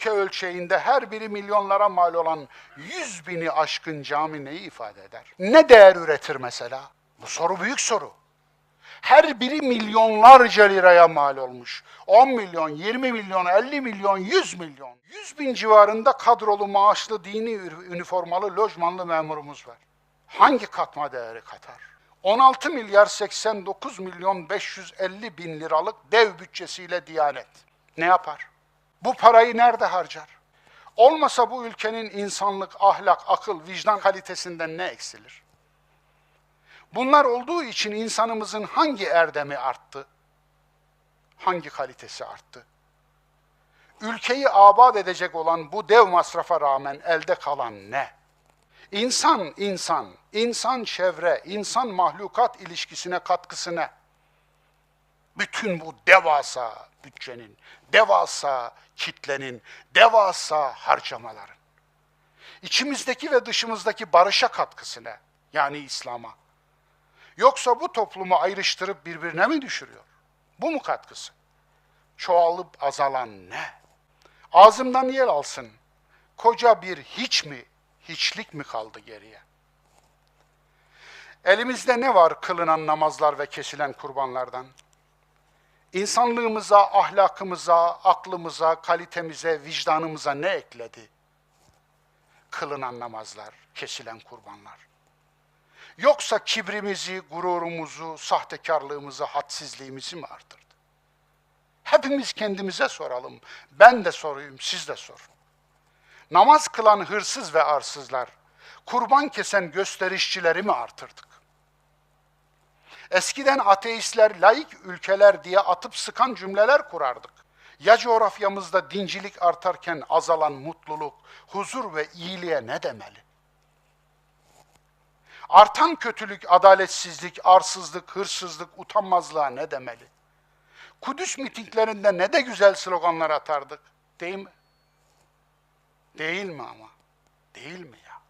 ülke ölçeğinde her biri milyonlara mal olan yüz bini aşkın cami neyi ifade eder? Ne değer üretir mesela? Bu soru büyük soru. Her biri milyonlarca liraya mal olmuş. 10 milyon, 20 milyon, 50 milyon, 100 milyon. 100 bin civarında kadrolu maaşlı dini üniformalı lojmanlı memurumuz var. Hangi katma değeri katar? 16 milyar 89 milyon 550 bin liralık dev bütçesiyle Diyanet. Ne yapar? Bu parayı nerede harcar? Olmasa bu ülkenin insanlık, ahlak, akıl, vicdan kalitesinden ne eksilir? Bunlar olduğu için insanımızın hangi erdemi arttı? Hangi kalitesi arttı? Ülkeyi abad edecek olan bu dev masrafa rağmen elde kalan ne? İnsan, insan, insan çevre, insan mahlukat ilişkisine katkısı ne? Bütün bu devasa bütçenin, devasa kitlenin, devasa harcamaların. İçimizdeki ve dışımızdaki barışa katkısı ne? Yani İslam'a. Yoksa bu toplumu ayrıştırıp birbirine mi düşürüyor? Bu mu katkısı? Çoğalıp azalan ne? Ağzımdan yer alsın. Koca bir hiç mi, hiçlik mi kaldı geriye? Elimizde ne var kılınan namazlar ve kesilen kurbanlardan? İnsanlığımıza, ahlakımıza, aklımıza, kalitemize, vicdanımıza ne ekledi? Kılınan namazlar, kesilen kurbanlar. Yoksa kibrimizi, gururumuzu, sahtekarlığımızı, hadsizliğimizi mi artırdı? Hepimiz kendimize soralım. Ben de sorayım, siz de sorun. Namaz kılan hırsız ve arsızlar, kurban kesen gösterişçileri mi artırdık? Eskiden ateistler laik ülkeler diye atıp sıkan cümleler kurardık. Ya coğrafyamızda dincilik artarken azalan mutluluk, huzur ve iyiliğe ne demeli? Artan kötülük, adaletsizlik, arsızlık, hırsızlık, utanmazlığa ne demeli? Kudüs mitinglerinde ne de güzel sloganlar atardık. Değil mi? Değil mi ama? Değil mi ya?